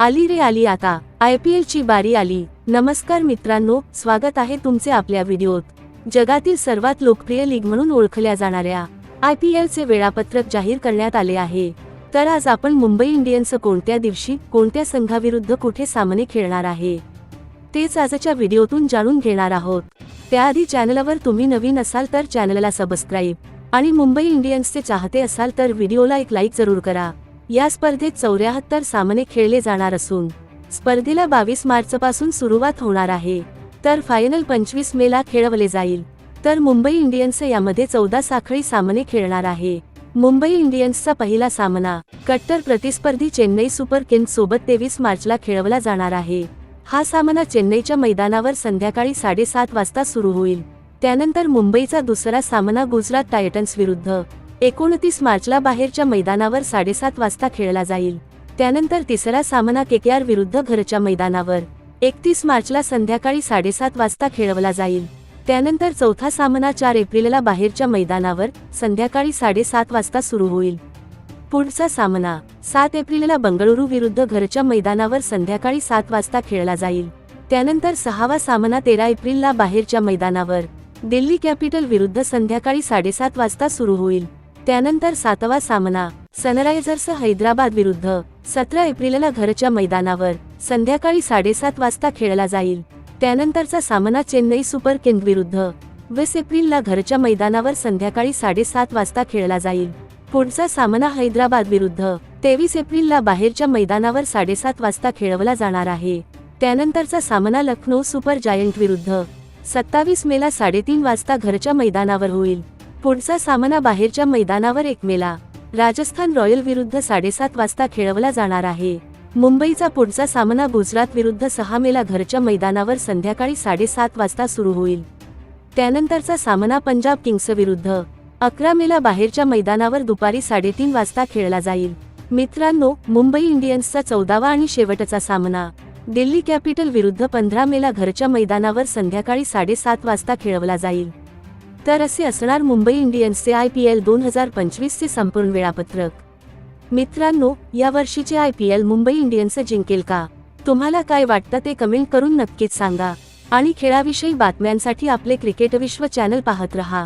आली रे आली आता. आय पी एलची बारी आली. नमस्कार मित्रांनो स्वागत आहे तुमचे आपल्या व्हिडिओत. जगातील सर्वात लोकप्रिय लीग म्हणून ओळखल्या जाणाऱ्या आय पी एलचे वेळापत्रक जाहीर करण्यात आले आहे. तर आज आपण मुंबई इंडियन्स कोणत्या दिवशी कोणत्या संघाविरुद्ध कुठे सामने खेळणार आहे? तेच आजच्या व्हिडिओतून जाणून घेणार आहोत. त्याआधी चॅनलवर तुम्ही नवीन असाल तर चॅनलला सबस्क्राईब आणि मुंबई इंडियन्सचे चाहते असाल तर व्हिडिओला एक लाईक जरूर करा. या स्पर्धेत चौऱ्याहत्तर सामने खेळले जाणार असून स्पर्धेला बावीस मार्चपासून सुरुवात होणार आहे. तर फायनल पंचवीस मेला खेळवले जाईल. तर मुंबई इंडियन्स यामध्ये चौदा साखळी सामने खेळणार आहे. मुंबई इंडियन्सचा पहिला सामना कट्टर प्रतिस्पर्धी चेन्नई सुपर किंग्स सोबत तेवीस मार्चला खेळवला जाणार आहे. हा सामना चेन्नईच्या मैदानावर संध्याकाळी साडेसात वाजता सुरू होईल. त्यानंतर मुंबईचा दुसरा सामना गुजरात टायटन्स विरुद्ध. एकोणतीस मार्चला बाहेरच्या मैदानावर साडेसात वाजता खेळला जाईल. त्यानंतर तिसरा सामना केकेआर विरुद्ध घरच्या मैदानावर. एकतीस मार्चला संध्याकाळी साडेसात वाजता खेळवला जाईल. त्यानंतर चौथा सामना चार एप्रिलला बाहेरच्या मैदानावर संध्याकाळी साडेसात वाजता सुरू होईल. पुढचा सामना. सात एप्रिलला बंगळुरू विरुद्ध घरच्या मैदानावर संध्याकाळी सात वाजता खेळला जाईल. त्यानंतर सहावा सामना तेरा एप्रिलला बाहेरच्या मैदानावर. दिल्ली कॅपिटल विरुद्ध संध्याकाळी साडेसात वाजता सुरू होईल. त्यानंतर सातवा सामना सनरायझर्स हैदराबाद विरुद्ध सतरा एप्रिलला घरच्या मैदानावर संध्याकाळी साडेसात वाजता खेळला जाईल. त्यानंतरचा सामना चेन्नई सुपर किंग विरुद्ध वीस एप्रिलला घरच्या मैदानावर संध्याकाळी साडेसात वाजता खेळला जाईल. पुढचा सामना हैदराबाद विरुद्ध तेवीस एप्रिलला बाहेरच्या मैदानावर साडेसात वाजता खेळवला जाणार आहे. त्यानंतरचा सामना लखनौ सुपर जायंट विरुद्ध सत्तावीस मेला साडेतीन वाजता घरच्या मैदानावर होईल. पुढचा सामना बाहेरच्या मैदानावर एक मेला राजस्थान रॉयल विरुद्ध साडेसात वाजता खेळवला जाणार आहे. मुंबईचा पुढचा सामना गुजरात विरुद्ध सहा मेला घरच्या मैदानावर संध्याकाळी साडेसात वाजता सुरू होईल. त्यानंतरचा सामना पंजाब किंग्स विरुद्ध. अकरा मेला बाहेरच्या मैदानावर दुपारी साडेतीन वाजता खेळला जाईल. मित्रांनो मुंबई इंडियन्सचा चौदावा आणि शेवटचा सामना. दिल्ली कॅपिटल विरुद्ध पंधरा मेला घरच्या मैदानावर संध्याकाळी साडेसात वाजता खेळवला जाईल. तर असे असणार मुंबई इंडियन्सचे आय पी एल दोन हजार पंचवीसचे संपूर्ण वेळापत्रक. मित्रांनो या वर्षीचे I P L Mumbai Indians जिंकेल का? तुम्हाला काय वाटतं ते कमेंट करून नक्कीच सांगा. आणि खेळाविषयी बातम्यांसाठी आपले क्रिकेट विश्व चॅनल पाहत रहा.